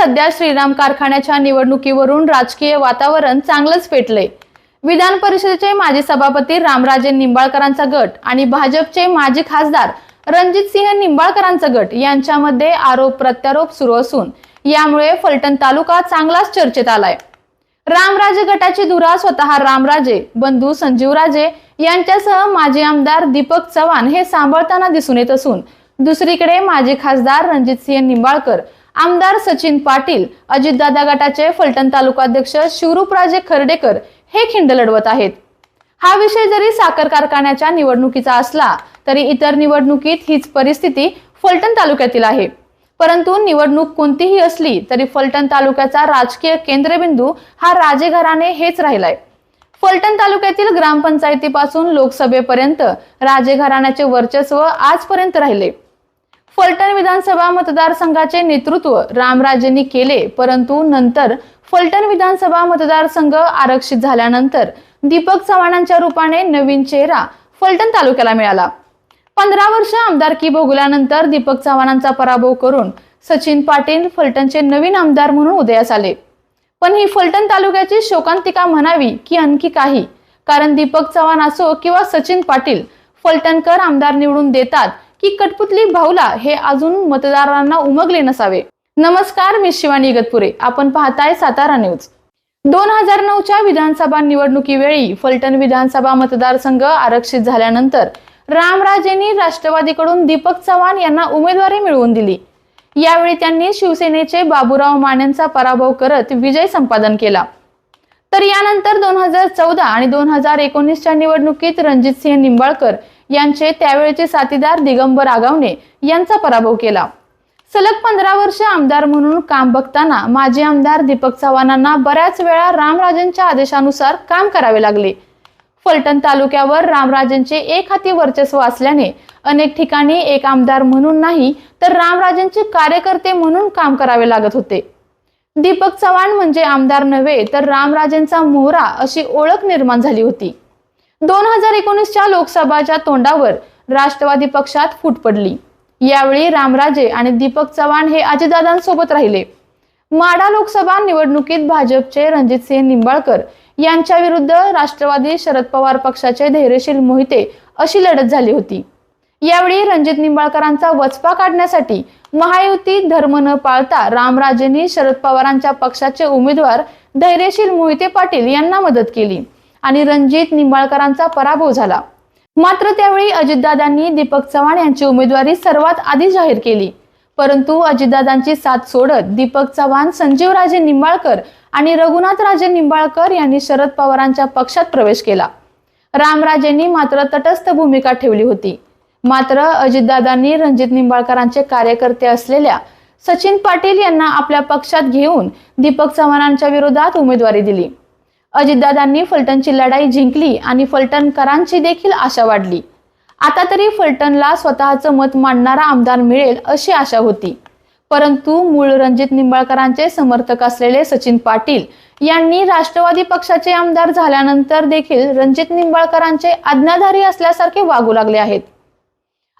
सध्या श्रीराम कारखान्याच्या निवडणुकीवरून राजकीय वातावरण चांगलंच पेटलंय. विधान परिषदेचे माजी सभापती रामराजे निंबाळकरांचा गट आणि भाजपचे माजी खासदार रणजित सिंह निंबाळकरांचा गट यांच्यामध्ये आरोप प्रत्यारोप सुरू असून यामुळे फलटण तालुका चांगलाच चर्चेत आलाय. रामराजे गटाची धुरा स्वतः रामराजे बंधू संजीवराजे यांच्यासह माजी आमदार दीपक चव्हाण हे सांभाळताना दिसून येत असून दुसरीकडे माजी खासदार रणजितसिंह निंबाळकर आमदार सचिन पाटील अजितदादा गटाचे फलटण तालुकाध्यक्ष शिवरूपराजे खर्डेकर हे खिंड लढवत आहेत. हा विषय जरी साखर कारखान्याच्या निवडणुकीचा असला तरी इतर निवडणुकीत हीच परिस्थिती फलटण तालुक्यातील आहे. परंतु निवडणूक कोणतीही असली तरी फलटण तालुक्याचा राजकीय केंद्रबिंदू हा राजे घराणे हेच राहिलाय. फलटण तालुक्यातील ग्रामपंचायतीपासून लोकसभेपर्यंत राजे घराण्याचे वर्चस्व आजपर्यंत राहिले. फलटण विधानसभा मतदारसंघाचे नेतृत्व रामराजेंनी केले परंतु नंतर फलटण विधानसभा मतदारसंघ आरक्षित झाल्यानंतर दीपक चव्हाणांच्या रूपाने नवीन चेहरा फलटण तालुक्याला मिळाला. पंधरा वर्ष आमदारकी भोगल्यानंतर दीपक चव्हाणांचा पराभव करून सचिन पाटील फलटणचे नवीन आमदार म्हणून उदयास आले. पण ही फलटण तालुक्याची शोकांतिका म्हणावी की आणखी काही? कारण दीपक चव्हाण असो किंवा सचिन पाटील फलटणकर आमदार निवडून देतात की कठपुतली भाऊला हे अजून मतदारांना उमगले नसावे. नमस्कार मी शिवानी इगतपुरे आपण पाहताय सातारा न्यूज. दोन हजार नऊच्या विधानसभा निवडणुकीवेळी फलटण विधानसभा मतदारसंघ आरक्षित झाल्यानंतर रामराजेंनी राष्ट्रवादीकडून दीपक चव्हाण यांना उमेदवारी मिळवून दिली. यावेळी त्यांनी शिवसेनेचे बाबूराव मानेंचा पराभव करत विजय संपादन केला. तर यानंतर दोन हजार चौदा आणि दोन हजार एकोणीसच्या निवडणुकीत रणजितसिंह निंबाळकर यांचे त्यावेळचे साथीदार दिगंबर आगावणे यांचा पराभव केला. सलग पंधरा वर्ष आमदार म्हणून काम बघताना माजी आमदार दीपक चव्हाणांना बऱ्याच वेळा रामराजेंच्या आदेशानुसार काम करावे लागले. फलटण तालुक्यावर रामराजेंचे एक हाती वर्चस्व असल्याने अनेक ठिकाणी एक आमदार म्हणून नाही तर रामराजेंचे कार्यकर्ते म्हणून काम करावे लागत होते. दीपक चव्हाण म्हणजे आमदार नव्हे तर रामराजेंचा मोहरा अशी ओळख निर्माण झाली होती. दोन हजार एकोणीसच्या लोकसभाच्या तोंडावर राष्ट्रवादी पक्षात फूट पडली. यावेळी रामराजे आणि दीपक चव्हाण हे अजितदादांसोबत राहिले. माडा लोकसभा निवडणुकीत भाजपचे रणजितसिंह निंबाळकर यांच्या विरुद्ध राष्ट्रवादी शरद पवार पक्षाचे धैर्यशील मोहिते अशी लढत झाली होती. यावेळी रणजित निंबाळकरांचा वचपा काढण्यासाठी महायुती धर्म न पाळता रामराजेंनी शरद पवारांच्या पक्षाचे उमेदवार धैर्यशील मोहिते पाटील यांना मदत केली. आणि रणजित निंबाळकरांचा पराभव झाला. मात्र त्यावेळी अजितदादांनी दीपक चव्हाण यांची उमेदवारी सर्वात आधी जाहीर केली. परंतु अजितदादांची साथ सोडत दीपक चव्हाण संजीवराजे निंबाळकर आणि रघुनाथराजे निंबाळकर यांनी शरद पवारांच्या पक्षात प्रवेश केला. रामराजेंनी मात्र तटस्थ भूमिका ठेवली होती. मात्र अजितदादांनी रणजित निंबाळकरांचे कार्यकर्ते असलेल्या सचिन पाटील यांना आपल्या पक्षात घेऊन दीपक चव्हाणांच्या विरोधात उमेदवारी दिली. अजितदादांनी फलटणची लढाई जिंकली आणि फलटणकरांची देखील आशा वाढली. आता तरी फलटणला स्वतःचं मत मांडणारा आमदार मिळेल अशी आशा होती. परंतु मूळ रणजित निंबाळकरांचे समर्थक असलेले सचिन पाटील यांनी राष्ट्रवादी पक्षाचे आमदार झाल्यानंतर देखील रणजित निंबाळकरांचे आज्ञाधारी असल्यासारखे वागू लागले आहेत.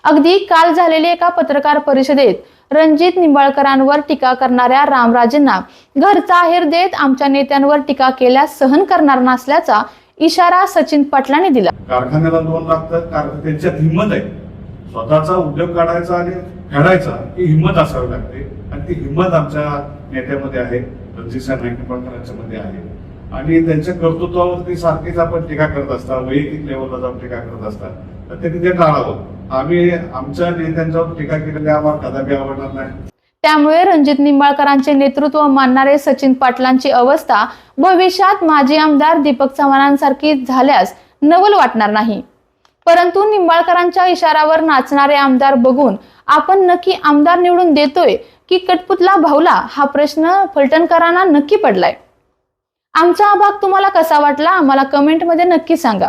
अगदी काल झालेल्या एका पत्रकार परिषदेत रणजित निंबाळकरांवर टीका करणाऱ्या रामराजेंना घरचा आहेर देत आमच्या नेत्यांवर टीका केल्यास सहन करणार नसल्याचा इशारा सचिन पाटलांनी दिला. कारखान्याला लोन लागतं कारण त्यांच्यात हिंमत आहे. स्वतःचा उद्योग काढायचा आणि फेडायचा ही हिंमत असावी लागते. आणि ती हिंमत आमच्या नेत्यामध्ये आहे रणजित नाईक निंबाळकरांच्या मध्ये आहे. आणि त्यांच्या कर्तृत्वावरती सारखीच आपण टीका करत असता वैयक्तिक लेवलला जाऊन टीका करत असतात तर त्यांनी ते टाळावं. आम्ही आमच्या नेत्यांच्यावर टीका केलेली आम्हाला कदापि आवडणार नाही. त्यामुळे रणजित निंबाळकरांचे नेतृत्व मानणारे सचिन पाटलांची अवस्था भविष्यात माजी आमदार दीपक चव्हाणांसारखी झाल्यास नवल वाटणार नाही. परंतु निंबाळकरांच्या इशारावर नाचणारे आमदार बघून आपण नक्की आमदार निवडून देतोय की कटपुतला भाऊला हा प्रश्न फलटणकरांना नक्की पडलाय. आमचा हा भाग तुम्हाला कसा वाटला? आम्हाला कमेंटमध्ये नक्की सांगा.